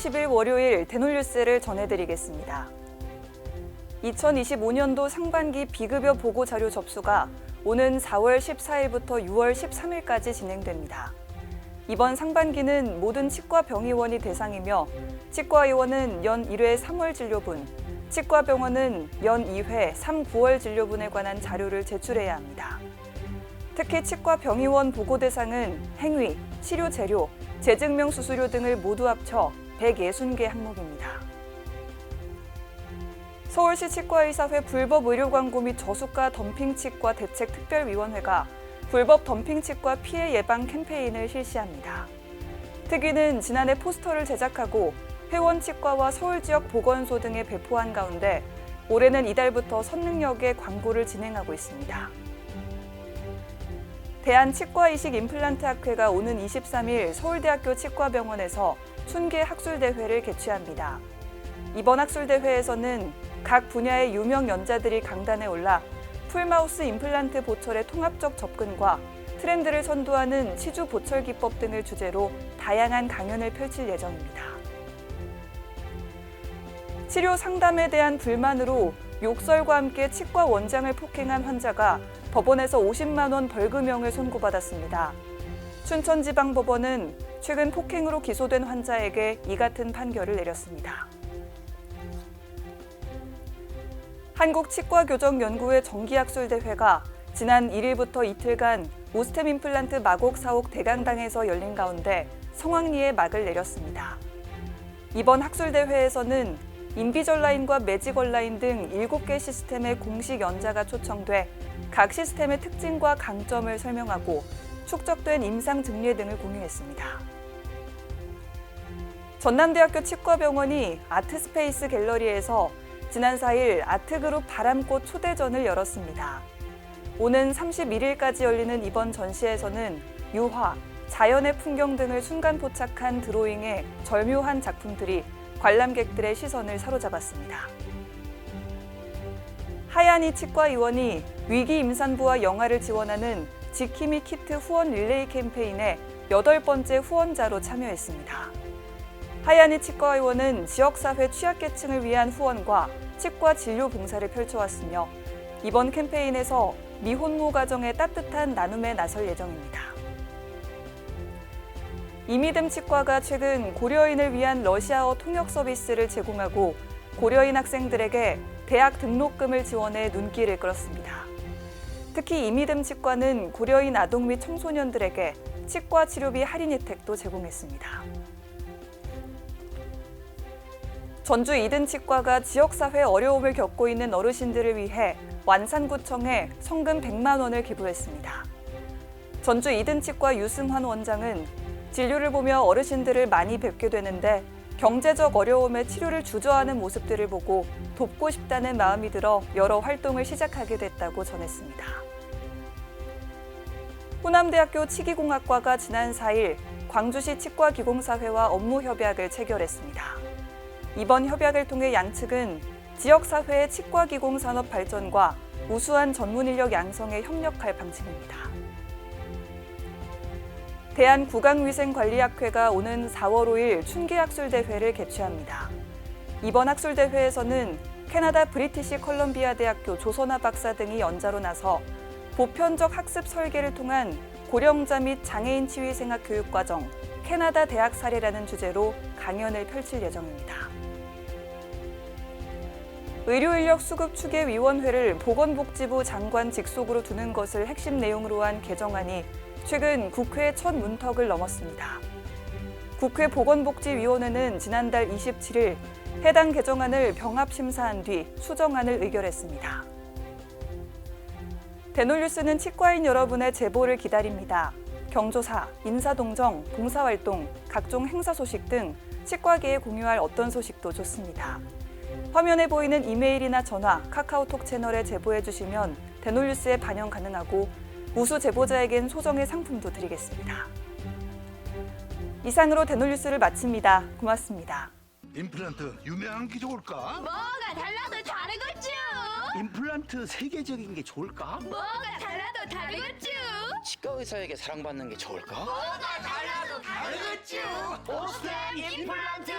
10일 월요일 대놀뉴스를 전해드리겠습니다. 2025년도 상반기 비급여 보고 자료 접수가 오는 4월 14일부터 6월 13일까지 진행됩니다. 이번 상반기는 모든 치과 병의원이 대상이며 치과 의원은 연 1회 3월 진료분, 치과 병원은 연 2회 3, 9월 진료분에 관한 자료를 제출해야 합니다. 특히 치과 병의원 보고 대상은 행위, 치료 재료, 재증명 수수료 등을 모두 합쳐 160개 항목입니다. 서울시 치과의사회 불법 의료 광고 및 저수가 덤핑 치과 대책 특별위원회가 불법 덤핑 치과 피해 예방 캠페인을 실시합니다. 특위는 지난해 포스터를 제작하고 회원 치과와 서울 지역 보건소 등에 배포한 가운데 올해는 이달부터 선능력에 광고를 진행하고 있습니다. 대한치과이식 임플란트 학회가 오는 23일 서울대학교 치과병원에서 춘계 학술대회를 개최합니다. 이번 학술대회에서는 각 분야의 유명 연자들이 강단에 올라 풀마우스 임플란트 보철의 통합적 접근과 트렌드를 선도하는 치주 보철 기법 등을 주제로 다양한 강연을 펼칠 예정입니다. 치료 상담에 대한 불만으로 욕설과 함께 치과 원장을 폭행한 환자가 법원에서 50만 원 벌금형을 선고받았습니다. 춘천지방법원은 최근 폭행으로 기소된 환자에게 이 같은 판결을 내렸습니다. 한국치과교정연구회 정기학술대회가 지난 1일부터 이틀간 오스템 임플란트 마곡 사옥 대강당에서 열린 가운데 성황리에 막을 내렸습니다. 이번 학술대회에서는 인비절라인과 매직얼라인 등 7개 시스템의 공식 연자가 초청돼 각 시스템의 특징과 강점을 설명하고 축적된 임상 증례 등을 공유했습니다. 전남대학교 치과병원이 아트스페이스 갤러리에서 지난 4일 아트그룹 바람꽃 초대전을 열었습니다. 오는 31일까지 열리는 이번 전시에서는 유화, 자연의 풍경 등을 순간 포착한 드로잉의 절묘한 작품들이 관람객들의 시선을 사로잡았습니다. 하얀이 치과 의원이 위기 임산부와 영아를 지원하는 지키미 키트 후원 릴레이 캠페인에 여덟 번째 후원자로 참여했습니다. 하얀이 치과의원은 지역사회 취약계층을 위한 후원과 치과 진료 봉사를 펼쳐왔으며 이번 캠페인에서 미혼모 가정의 따뜻한 나눔에 나설 예정입니다. 이미듬 치과가 최근 고려인을 위한 러시아어 통역 서비스를 제공하고 고려인 학생들에게 대학 등록금을 지원해 눈길을 끌었습니다. 특히 이미듬 치과는 고려인 아동 및 청소년들에게 치과 치료비 할인 혜택도 제공했습니다. 전주 이든 치과가 지역사회 어려움을 겪고 있는 어르신들을 위해 완산구청에 성금 100만 원을 기부했습니다. 전주 이든 치과 유승환 원장은 진료를 보며 어르신들을 많이 뵙게 되는데 경제적 어려움에 치료를 주저하는 모습들을 보고 돕고 싶다는 마음이 들어 여러 활동을 시작하게 됐다고 전했습니다. 호남대학교 치기공학과가 지난 4일 광주시 치과기공사회와 업무 협약을 체결했습니다. 이번 협약을 통해 양측은 지역사회의 치과기공 산업 발전과 우수한 전문 인력 양성에 협력할 방침입니다. 대한구강위생관리학회가 오는 4월 5일 춘계학술대회를 개최합니다. 이번 학술대회에서는 캐나다 브리티시 컬럼비아 대학교 조선화 박사 등이 연자로 나서 보편적 학습 설계를 통한 고령자 및 장애인 치위 생활 교육 과정 캐나다 대학 사례라는 주제로 강연을 펼칠 예정입니다. 의료인력 수급 추계 위원회를 보건복지부 장관 직속으로 두는 것을 핵심 내용으로 한 개정안이 최근 국회 첫 문턱을 넘었습니다. 국회 보건복지위원회는 지난달 27일 해당 개정안을 병합 심사한 뒤 수정안을 의결했습니다. 대놀뉴스는 치과인 여러분의 제보를 기다립니다. 경조사, 인사동정, 봉사활동, 각종 행사 소식 등 치과계에 공유할 어떤 소식도 좋습니다. 화면에 보이는 이메일이나 전화, 카카오톡 채널에 제보해 주시면 대놀뉴스에 반영 가능하고 우수 제보자에겐 소정의 상품도 드리겠습니다. 이상으로 대놀뉴스를 마칩니다. 고맙습니다. 임플란트 유명한 게 좋을까? 뭐가 달라도 다르겠죠. 임플란트 세계적인 게 좋을까? 뭐가 달라도 다르겠죠. 치과 의사에게 사랑받는 게 좋을까? 뭐가 달라도 다르겠죠. 오스템 임플란트